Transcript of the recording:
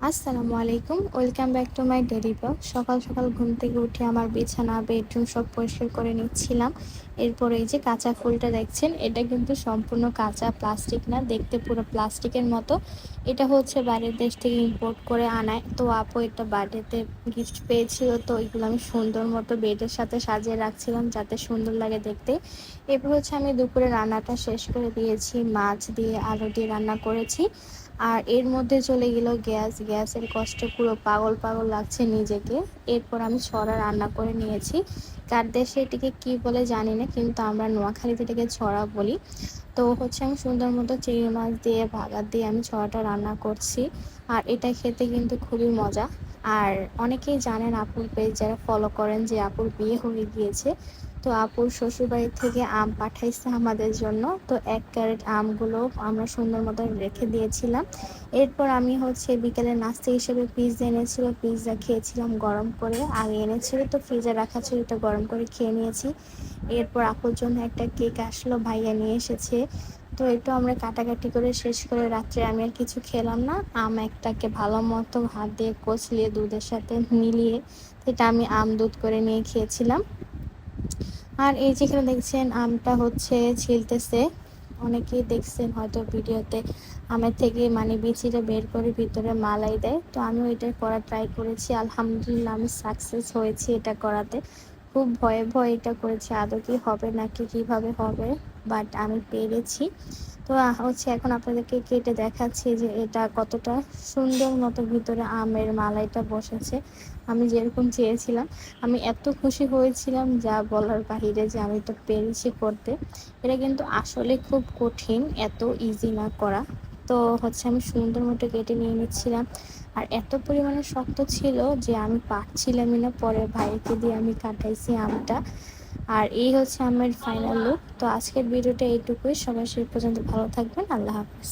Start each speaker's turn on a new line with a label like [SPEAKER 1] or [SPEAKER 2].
[SPEAKER 1] আসসালামু আলাইকুম, welcome back to my daily blog. সকাল সকাল ঘুম থেকে উঠে আমার বিছানা, বেডরুম সব পরিষ্কার করে নিচ্ছিলাম। এরপর এই যে কাঁচা ফুলটা দেখছেন, এটা কিন্তু সম্পূর্ণ কাঁচা প্লাস্টিক না, দেখতে পুরো প্লাস্টিকের মতো। এটা হচ্ছে বাইরের দেশ থেকে ইম্পোর্ট করে আনায় তো আপু এটা বার্থডেতে গিফট পেয়েছিল, তো এগুলো আমি সুন্দর মতো বেডের সাথে সাজিয়ে রাখছিলাম যাতে সুন্দর লাগে দেখতে। এরপর হচ্ছে আমি দুপুরে রান্নাটা শেষ করে দিয়েছি, মাছ দিয়ে আলু দিয়ে রান্না করেছি। আর এর মধ্যে চলে গেল গ্যাস। গ্যাসের কষ্টে পুরো পাগল পাগল লাগছে নিজেকে। এরপর আমি ছড়া রান্না করে নিয়েছি। কার দেশে এটিকে কি বলে জানি না, কিন্তু আমরা নোয়াখালীতে এটাকে ছড়া বলি। তো হচ্ছে আমি সুন্দর মতো চিংড়ি মাছ দিয়ে, ভাগার দিয়ে আমি ছড়াটা রান্না করছি। আর এটা খেতে কিন্তু খুবই মজা। আর অনেকেই জানেন আপুর পেজ যারা ফলো করেন যে আপুর বিয়ে হয়ে গিয়েছে। তো আপুর শ্বশুরবাড়ি থেকে আম পাঠাইছে আমাদের জন্য। তো এক ক্যারেট আমগুলো আমরা সুন্দর মতো রেখে দিয়েছিলাম। এরপর আমি হচ্ছে বিকেলে নাস্তা হিসেবে পিৎজা এনেছিল পিৎজা খেয়েছিলাম গরম করে। আগে এনেছিল তো ফ্রিজে রাখা ছিল, এটা গরম করে খেয়ে নিয়েছি। এরপর আপুর জন্য একটা কেক আসলো, ভাইয়া নিয়ে এসেছে। তো একটু আমরা কাটাকাটি করে শেষ করে রাত্রে আমি আর কিছু খেলাম না। আম একটাকে ভালো মতো হাত দিয়ে কচলিয়ে দুধের সাথে মিলিয়ে, সেটা আমি আম দুধ করে নিয়ে খেয়েছিলাম। আর এই যেখানে দেখছেন, আমটা হচ্ছে ছিলতেছে। অনেকেই দেখছেন হয়তো ভিডিওতে, আমের থেকে মানে বিচিটা বের করে ভিতরে মালাই দেয়। তো আমি এটা করা ট্রাই করেছি। আলহামদুলিল্লাহ আমি সাকসেস হয়েছি এটা করাতে। খুব ভয়ে ভয়ে এটা করেছি। আদৌ কি হবে নাকি, কীভাবে হবে? বাট আমি পেরেছি। তো হচ্ছে এখন আপনাদেরকে কেটে দেখাচ্ছি যে এটা কতটা সুন্দর মতো ভিতরে আমের মালাইটা বসেছে। আমি যেরকম চেয়েছিলাম, আমি এত খুশি হয়েছিলাম যা বলার বাহিরে যে আমি তো পেরেছি করতে। এটা কিন্তু আসলে খুব কঠিন, এত ইজি না করা। তো হচ্ছে আমি সুন্দর মতো কেটে নিয়ে নিচ্ছিলাম। আর এত পরিমাণে শক্ত ছিল যে আমি পারছিলামই না পরে ভাইকে দিয়ে আমি কাটাইছি আমটা। আর এই হচ্ছে আমার ফাইনাল লুক তো আজকের ভিডিওটা এইটুকুই। সবাই সেই পর্যন্ত ভালো থাকবেন। আল্লাহ হাফিজ।